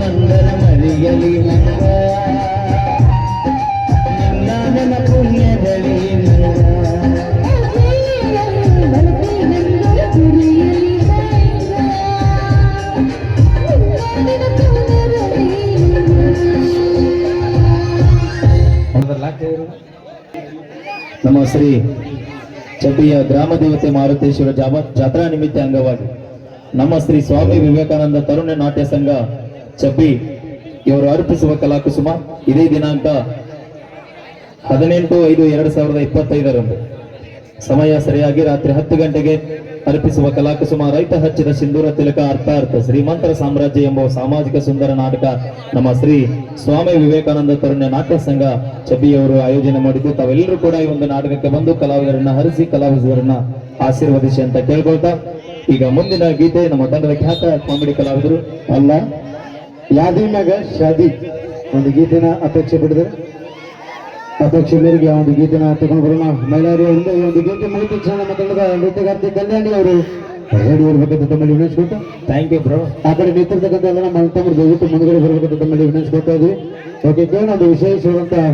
ನಂದರ ಮರಿಯಲಿ ನನ್ನ ನಿನ್ನ ನೆನಪು ನೆರಳಿ ನಂಗ ನಮ್ಮ ಶ್ರೀ ಚಬ್ಬಿಯ ಗ್ರಾಮ ದೇವತೆ ಮಾರುತೇಶ್ವರ ಜಾತ್ರಾ ನಿಮಿತ್ತ ಅಂಗವಾಗಿ ನಮ್ಮ ಶ್ರೀ ಸ್ವಾಮಿ ವಿವೇಕಾನಂದ ತರುಣ ನಾಟ್ಯ ಸಂಘ ಚಬ್ಬಿ ಇವರು ಅರ್ಪಿಸುವ ಕಲಾಕುಸುಮ ಇದೇ ದಿನಾಂಕ ಹದಿನೆಂಟು ಐದು ಎರಡು ಸಾವಿರದ ಇಪ್ಪತ್ತೈದರಂದು. ಸಮಯ ಸರಿಯಾಗಿ ರಾತ್ರಿ ಹತ್ತು ಗಂಟೆಗೆ ಅರ್ಪಿಸುವ ಕಲಾಕುಸುಮ ರೈತ ಹಚ್ಚಿದ ಸಿಂಧೂರ ತಿಲಕ ಅರ್ಥಾರ್ಥ ಶ್ರೀಮಂತರ ಸಾಮ್ರಾಜ್ಯ ಎಂಬ ಸಾಮಾಜಿಕ ಸುಂದರ ನಾಟಕ ನಮ್ಮ ಶ್ರೀ ಸ್ವಾಮಿ ವಿವೇಕಾನಂದ ತರುಣ್ಯ ನಾಟ್ಯ ಸಂಘ ಚಬ್ಬಿಯವರು ಆಯೋಜನೆ ಮಾಡಿದ್ದು. ತಾವೆಲ್ಲರೂ ಕೂಡ ಈ ಒಂದು ನಾಟಕಕ್ಕೆ ಬಂದು ಕಲಾವಿದರನ್ನ ಹರಿಸಿ ಕಲಾವಿದರನ್ನ ಆಶೀರ್ವದಿಸಿ ಅಂತ ಕೇಳ್ಕೊಳ್ತಾ. ಈಗ ಮುಂದಿನ ಗೀತೆ ನಮ್ಮ ತಂಡದ ಖ್ಯಾತ ಕಾಮಿಡಿ ಕಲಾವಿದರು ಅಲ್ಲ ಯಾದಿ ಮ್ಯಾಗ ಶಾದಿ. ಒಂದು ಗೀತೆನ ಅಪೇಕ್ಷೆ ಬಿಡಿದ್ರೆ ಅಪೇಕ್ಷೆ ಮೇರೆಗೆ ಆ ಒಂದು ಗೀತೆನ ತಗೊಂಡು ಬರೋಣ. ಮಹಿಳೆಯರು ಈ ಒಂದು ಗೀತೆ ಮುಗಿದ ತಕ್ಷಣ ಮಾತಾಡಿದ ತಂಡದ ನೃತ್ಯಗಾರ್ತಿ ಕಲ್ಯಾಣಿ ಅವರು ರೆಡಿ ಇರ್ಬೇಕಂತ ತಮ್ಮಲ್ಲಿ ವಿನಂತಿಸ್ಕೊಟ್ಟು ಥ್ಯಾಂಕ್ ಯು ಬ್ರೋ ಆ ಕಡೆ ನಿಂತಿರ್ತಕ್ಕಂಥ ಎಲ್ಲ ನಮ್ಮ ತಮ್ಮ ದಯವಿಟ್ಟು ಮುಂದ್ಗಡೆ ಬರ್ಬೇಕಂತ ತಮ್ಮಲ್ಲಿ ವಿನಂತಿಸ್ಕೊತಾ ಇದ್ವಿ. ಓಕೆ ಕೇಳೋಣ ಒಂದು ವಿಶೇಷವಾದಂತಹ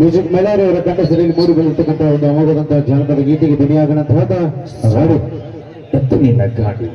ಮ್ಯೂಸಿಕ್ ಮಹಿಳೆಯರವರ ಕಂಠಸರಿಯಲ್ಲಿ ಮೂಡಿ ಬಂದಿರ್ತಕ್ಕಂಥ ಒಂದು ಅಮೋಘದಂತ ಜಾನಪದ ಗೀತೆಗೆ ಧ್ವನಿಯಾಗೋಣ ಅಂತ ಹೇಳ್ತಾ ಹಾಡು ಎತ್ತು ನಿನ್ನ ಗಾಡಿ.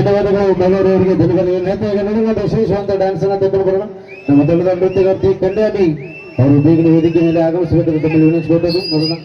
ಧನ್ಯವಾದಗಳು ಮಹಿಳೆಯರಿಗೆ ಧನ್ಯವಾದಗಳು ನೇತಾಗ ನಡೆದ ವಿಶೇಷವಾದ ಡ್ಯಾನ್ಸ್ ಅನ್ನ ತೆಗೆದುಕೊಂಡು ಬರೋಣ ನಮ್ಮ ತಂಡದ ನೃತ್ಯಗಾರ್ತಿ ಕಲ್ಯಾಣಿ ಅವರು ಬೇಗನೆ ವೇದಿಕೆ ಮೇಲೆ ಆಗಮಿಸಬೇಕೆಂದು ತಮ್ಮಲ್ಲಿ ವಿನಂತಿಸಿಕೊಟ್ಟರು ನೋಡೋಣ